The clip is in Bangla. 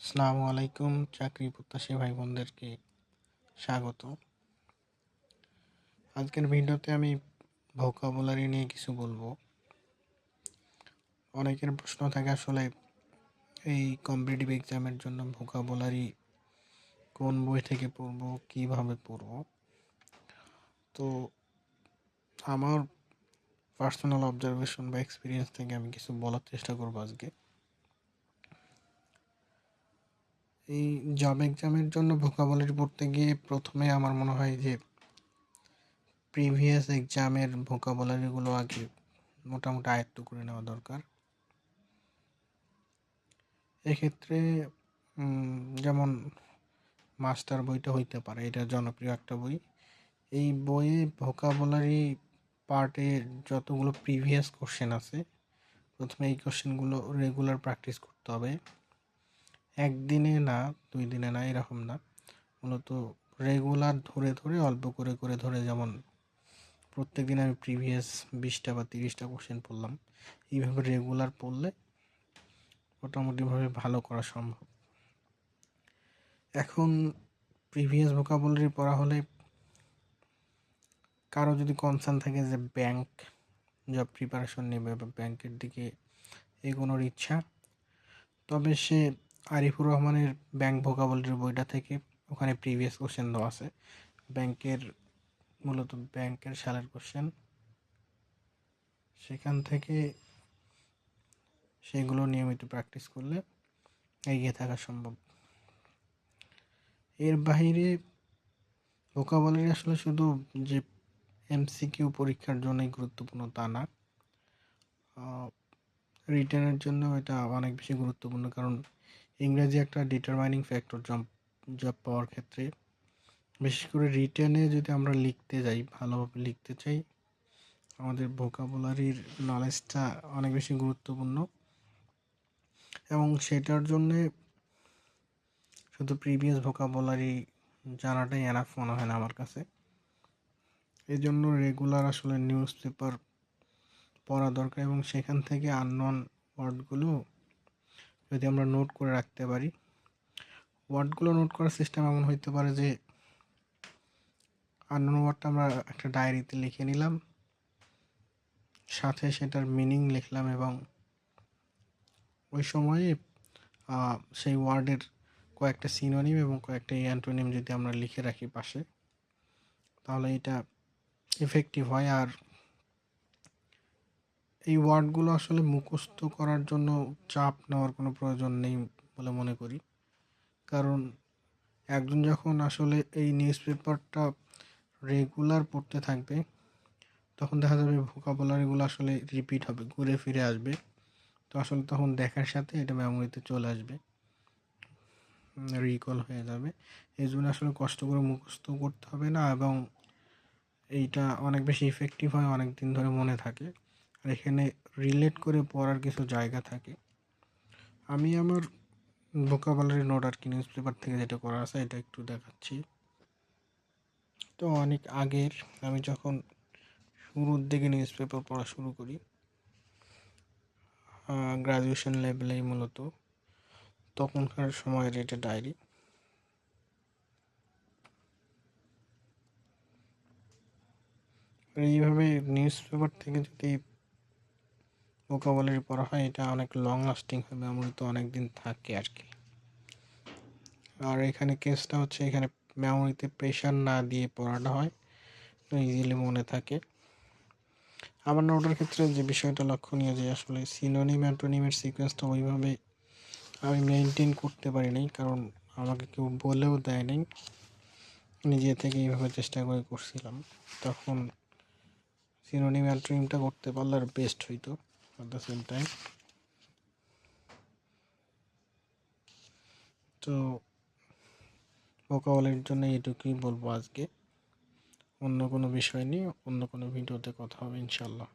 আসসালামু আলাইকুম, চাকরি প্রত্যাশী ভাই বোনদেরকে স্বাগত। আজকের ভিডিওতে আমি ভোকাবুলারি নিয়ে কিছু বলব। অনেকের প্রশ্ন থাকে আসলে এই কম্পিটিটিভ এক্সামের জন্য ভোকাবুলারি কোন বই থেকে পড়ব, কীভাবে পড়ব? তো আমার পার্সোনাল অবজারভেশন বা এক্সপিরিয়েন্স থেকে আমি কিছু বলার চেষ্টা করব আজকে। এই জব এক্সামের জন্য ভোকাবুলারি পড়তে গিয়ে প্রথমে আমার মনে হয় যে প্রিভিয়াস এক্সামের ভোকাবুলারিগুলো আগে মোটামুটি আয়ত্ত করে নেওয়া দরকার। এক্ষেত্রে যেমন মাস্টার বইটা হইতে পারে, এটা জনপ্রিয় একটা বই। এই বইয়ে ভোকাবুলারি পার্টে যতগুলো প্রিভিয়াস কোশ্চেন আছে, প্রথমে এই কোশ্চেনগুলো রেগুলার প্র্যাকটিস করতে হবে। একদিনে না, দুই দিনে না, এরকম না। মূলত রেগুলার ধরে ধরে, অল্প করে করে ধরে যেমন প্রত্যেক দিন আমি প্রিভিয়াস বিশটা বা তিরিশটা কোশ্চেন পড়লাম। এইভাবে রেগুলার পড়লে মোটামুটিভাবে ভালো করা সম্ভব। এখন প্রিভিয়াস ভোকাবুলারি পড়া হলে কারও যদি কনসার্ন থাকে যে ব্যাংক জব প্রিপারেশন নেবে বা ব্যাংকের দিকে এগোনোর ইচ্ছা, তবে সে আরিফুর রহমানের ব্যাংক ভোকাবলির বইটা থেকে ওখানে প্রিভিয়াস কোশ্চেন দেওয়া আছে। ব্যাংকের মূলত ব্যাংকের সালের কোশ্চেন সেখান থেকে সেগুলো নিয়মিত প্র্যাকটিস করলে এগিয়ে থাকা সম্ভব। এর বাহিরে ভোকাবলারি আসলে শুধু যে এমসিকিউ পরীক্ষার জন্যই গুরুত্বপূর্ণ তা না। রিটার্নের জন্য এটা অনেক বেশি গুরুত্বপূর্ণ কারণ ইংরেজি একটা ডিটারমাইনিং ফ্যাক্টর জব জব পাওয়ার ক্ষেত্রে। বিশেষ করে রিটেনে যদি আমরা লিখতে যাই, ভালোভাবে লিখতে চাই, আমাদের ভোকাবুলারির নলেজটা অনেক বেশি গুরুত্বপূর্ণ। এবং সেটার জন্যে শুধু প্রিভিয়াস ভোকাবুলারি জানাটাই এনাফ মনে হয় না আমার কাছে। এই জন্য রেগুলার আসলে নিউজ পেপার পড়া দরকার এবং সেখান থেকে আননন ওয়ার্ডগুলো যদি আমরা নোট করে রাখতে পারি ওয়ার্ডগুলো নোট করার সিস্টেম এমন হইতে পারে যে আননোন ওয়ার্ডটা আমরা একটা ডায়েরিতে লিখে নিলাম, সাথে সেটার মিনিং লিখলাম এবং ওই সময়ে সেই ওয়ার্ডের কয়েকটা সিনোনিম এবং কয়েকটা অ্যান্টোনিম যদি আমরা লিখে রাখি পাশে, তাহলে এটা ইফেক্টিভ হয় আর এই ওয়ার্ডগুলো আসলে মুখস্থ করার জন্য চাপ নেওয়ার কোনো প্রয়োজন নেই বলে মনে করি। কারণ একজন যখন আসলে এই নিউজ পেপারটা রেগুলার পড়তে থাকবে, তখন দেখা যাবে ভোকাবুলারিগুলো আসলে রিপিট হবে, ঘুরে ফিরে আসবে। তো আসলে তখন দেখার সাথে এটা মেমোরিতে চলে আসবে। রিকল হয়ে যাবে। এই জন্য আসলে কষ্ট করে মুখস্থ করতে হবে না এবং এইটা অনেক বেশি ইফেক্টিভ হয় অনেক দিন ধরে মনে থাকে। আর এখানে রিলেট করে পড়ার কিছু জায়গা থাকে। আমি আমার ভোকাবুলারি নোট আর কি নিউজ পেপার থেকে যেটা করা আছে, এটা একটু দেখাচ্ছি। তো অনেক আগের আমি যখন শুরুর দিকে নিউজ পেপার পড়া শুরু করি গ্রাজুয়েশন লেভেলেই মূলত, তখনকার সময়ের এটা ডায়েরি এইভাবে নিউজ পেপার থেকে যদি ভোকাবুলারি পড়া হয়, এটা অনেক লং লাস্টিং হবে আমার তো অনেক দিন থাকে আর কি আর এখানে কেসটা হচ্ছে, এখানে মেমোরিতে প্রেশার না দিয়ে পড়াটা হয় ইজিলি মনে থাকে। আমার নোটের ক্ষেত্রে যে বিষয়টা লক্ষণীয়, যে আসলে সিনোনিম অ্যান্টোনিমের সিকোয়েন্সটা ওইভাবে আমি মেনটেন করতে পারি নাই, কারণ আমাকে কেউ বলেও দেয় নাই। নিজে থেকে এইভাবে চেষ্টা করে করছিলাম, তখন সিনোনিম অ্যান্টোনিমটা করতে পারলে আর বেস্ট হইতো। At the same time. তো ভোকাবলের জন্য এটুকুই বলব আজকে। অন্য কোনো বিষয় নিয়ে অন্য কোনো ভিডিওতে কথা হবে ইনশাল্লাহ